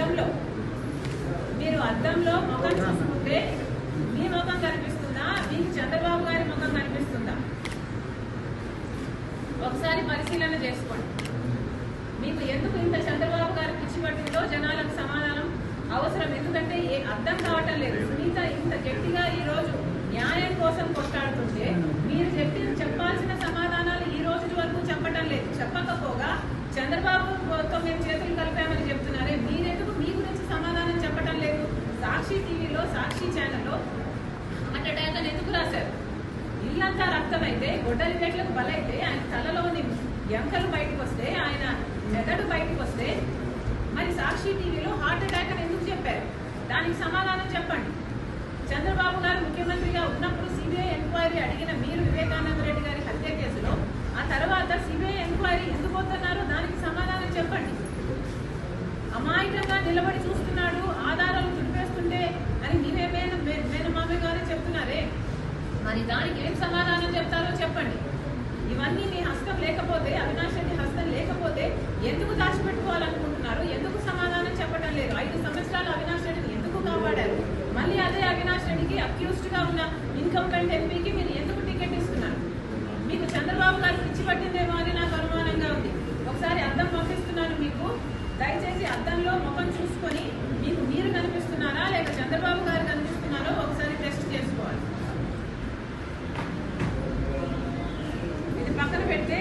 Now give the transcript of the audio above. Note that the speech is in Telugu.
అద్దంలో మీరు అద్దంలో ముఖం చూసుకుంటే మీ ముఖం కనిపిస్తుందా? మీకు చంద్రబాబు గారి ముఖం కనిపిస్తుందా? ఒకసారి పరిశీలన చేసుకోండి. మీకు ఎందుకు ఇంత చంద్రబాబు గారు పిచ్చి పట్టిందో జనాలకు సమాధానం అవసరం? ఎందుకంటే ఏ అర్థం కావటం లేదు. సాక్షి టీవీలో సాక్షి ఛానల్లో హార్ట్ అటాక్ ఎందుకు రాశారు? ఇల్లంతా రక్తమైతే గొడ్డలి పెట్లకు బలైతే ఆయన తలలోని ఎంకలు బయటకు వస్తే ఆయన మెదడు బయటకు వస్తే మరి సాక్షి టీవీలో హార్ట్ అటాక్ అని ఎందుకు చెప్పారు? దానికి సమాధానం చెప్పండి. చంద్రబాబు గారు ముఖ్యమంత్రిగా ఉన్నప్పుడు సిబిఐ ఎంక్వైరీ అడిగిన మీరు వివేకానంద రెడ్డి గారి హత్య కేసులో ఆ తర్వాత సిబిఐ ఎంక్వైరీ ఎందుకు పోతున్నారో దానికి సమాధానం చెప్పండి. అమాయకంగా నిలబడి మరి దానికి ఏం సమాధానం చెప్తారో చెప్పండి. ఇవన్నీ మీ హస్తం లేకపోతే అవినాష్ రెడ్డి హస్తం లేకపోతే ఎందుకు దాచిపెట్టుకోవాలనుకుంటున్నారు? ఎందుకు సమాధానం చెప్పడం లేదు? ఐదు సంవత్సరాలు అవినాష్ రెడ్డిని ఎందుకు కాపాడారు? మళ్ళీ అదే అవినాష్ రెడ్డికి అక్యూస్డ్గా ఉన్న ఉన్న ఇన్కంపెంట్ ఎంపీకి మీరు ఎందుకు టికెట్ ఇస్తున్నారు? మీకు చంద్రబాబు గారు పిచ్చి పట్టింది పక్కన పెడితే